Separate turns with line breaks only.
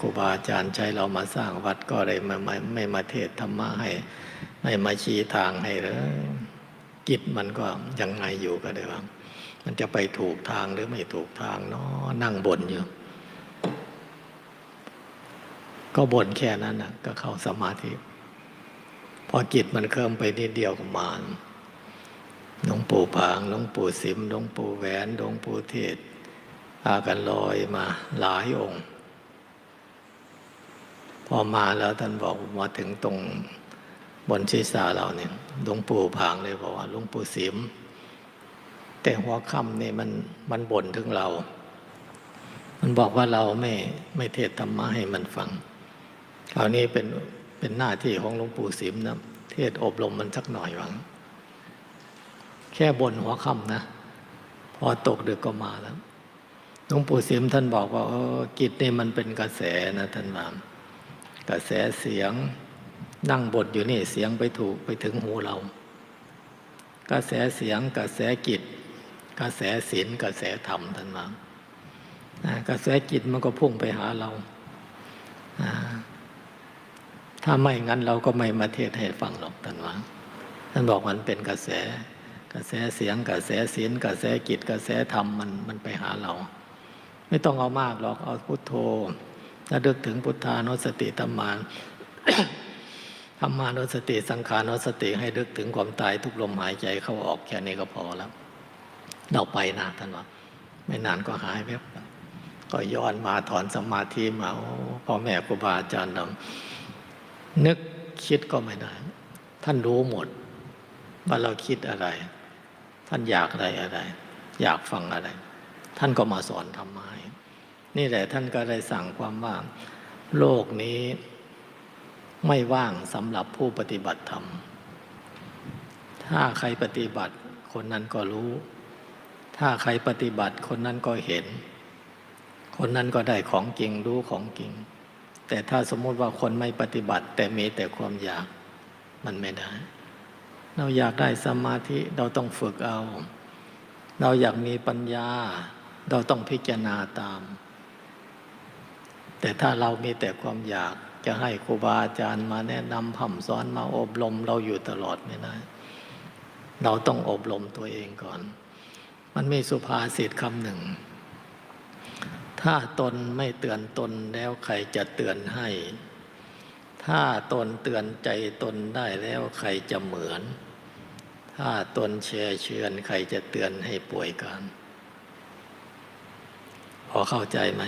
ครูบาอาจารย์ใช้เรามาสร้างวัดก็เลยไม่ไม่ไม่มาเทศธรรมะให้ไม่มาชี้ทางให้เลยจิตมันก็ยังไงอยู่ก็ได้ว่ามันจะไปถูกทางหรือไม่ถูกทางเนาะนั่งบ่นอยู่ ก็บ่นแค่นั้นนะก็เข้าสมาธิพอจิตมันเคลิ้มไปนิดเดียวก็มาหลวงปู่ผางหลวงปู่สิมหลวงปู่แหวนหลวงปู่เทศพากันลอยมาหลายองค์ พอมาแล้วท่านบอกมาถึงตรงบนศีรษะเราเนี่ยหลวงปู่ผางเลยบอกว่าหลวงปู่สิม แต่หัวค่ำนี่มันมันบ่นถึงเรา มันบอกว่าเราไม่ไม่เทศธรรมะให้มันฟังคราวนี้เป็นเป็นหน้าที่ของหลวงปู่สิมนะเทศอบรมมันสักหน่อยวัง แค่บนหัวค่ำนะพอตกดึกก็มาแล้วหลวงปู่สิมท่านบอกว่าออกิจนี่มันเป็นกระแสนะท่านมา กระแสเสียงนั่งบทอยู่นี่เสียงไปถูกไปถึงหูเรา กระแสเสียงกระแสกิจ กระแสศีลกระแสธรรมท่านมากระแสจิตมันก็พุ่งไปหาเรา ถ้าไม่งั้นเราก็ไม่มาเทศให้ฟังหรอกท่านว่าท่านบอกมันเป็นกระแส กระแสเสียงกระแสศีลกระแสจิตกระแสธรรมมันมันไปหาเรา ไม่ต้องเอามากหรอกเอาพุทโธ ถ้าดึกถึงพุทธานุสติธรรมานธรรมานุสติสังขานุสติให้ดึกถึงความตายทุกลมหายใจเข้าออกแค่นี้ก็พอแล้ว เราไปนะท่านว่าไม่นานก็หายแวบก็ย้อนมาถอนสมาธิมาพ่อแม่ครูบาอาจารย์เรานึกคิดก็ไม่ได้ ท่านรู้หมด ว่าเราคิดอะไร ท่านอยากอะไรอะไร อยากฟังอะไร ท่านก็มาสอนทำไม นี่แหละท่านก็ได้สั่งความว่า โลกนี้ไม่ว่างสำหรับผู้ปฏิบัติธรรม ถ้าใครปฏิบัติคนนั้นก็รู้ ถ้าใครปฏิบัติคนนั้นก็เห็น คนนั้นก็ได้ของจริงรู้ของจริง แต่ถ้าสมมติว่าคนไม่ปฏิบัติ แต่มีแต่ความอยากมันไม่ได้ เราอยากได้สมาธิเราต้องฝึกเอา เราอยากมีปัญญา เราต้องพิจารณาตาม แต่ถ้าเรามีแต่ความอยากจะให้ครูบาอาจารย์มาแนะนำผ่ำสอนมาอบรมเราอยู่ตลอดไม่ได้ เราต้องอบรมตัวเองก่อน มันมีสุภาษิตคำหนึ่ง ถ้าตนไม่เตือนตนแล้วใครจะเตือนให้ ถ้าตนเตือนใจตนได้แล้วใครจะเหมือน ถ้าตนแชร์เชือนใครจะเตือนให้ป่วยการพอเข้าใจไหม